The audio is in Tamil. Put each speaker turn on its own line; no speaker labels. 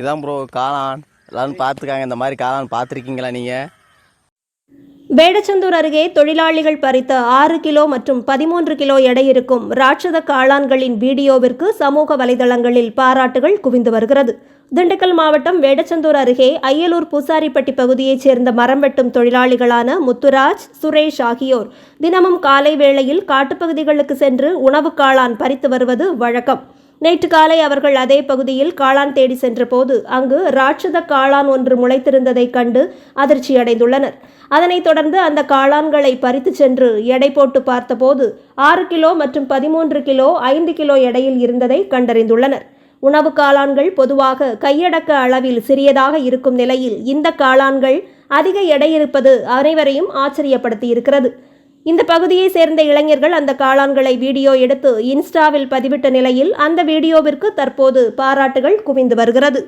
இதான் ப்ரோ காளான். எல்லாரும் பார்த்துக்காங்க இந்த மாதிரி காளான் பார்த்துருக்கீங்களா நீங்கள்
வேடச்சந்தூர் அருகே தொழிலாளிகள் பறித்த ஆறு கிலோ மற்றும் பதிமூன்று கிலோ எடை இருக்கும் ராட்சத காளான்களின் வீடியோவிற்கு சமூக வலைதளங்களில் பாராட்டுகள் குவிந்து வருகிறது. திண்டுக்கல் மாவட்டம் வேடச்சந்தூர் அருகே அய்யலூர் பூசாரிப்பட்டி பகுதியைச் சேர்ந்த மரம் வெட்டும் தொழிலாளிகளான முத்துராஜ் சுரேஷ் ஆகியோர் தினமும் காலை வேளையில் காட்டுப்பகுதிகளுக்கு சென்று உணவு காளான் பறித்து வருவது வழக்கம். நேற்று காலை அவர்கள் அதே பகுதியில் காளான் தேடி சென்றபோது அங்கு ராட்சத காளான் ஒன்று முளைத்திருந்ததைக் கண்டு அதிர்ச்சியடைந்துள்ளனர். அதனைத் தொடர்ந்து அந்த காளான்களை பறித்து சென்று எடை போட்டு பார்த்தபோது ஆறு கிலோ மற்றும் பதிமூன்று கிலோ ஐந்து கிலோ எடையில் இருந்ததை கண்டறிந்துள்ளனர். உணவு காளான்கள் பொதுவாக கையடக்க அளவில் சிறியதாக இருக்கும் நிலையில் இந்த காளான்கள் அதிக எடை இருப்பது அனைவரையும் ஆச்சரியப்படுத்தி இருக்கிறது இந்த பகுதியை சேர்ந்த இளைஞர்கள் அந்த காளான்களை வீடியோ எடுத்து இன்ஸ்டாவில் பதிவிட்ட நிலையில் அந்த வீடியோவிற்கு தற்போது பாராட்டுகள் குவிந்து வருகிறது.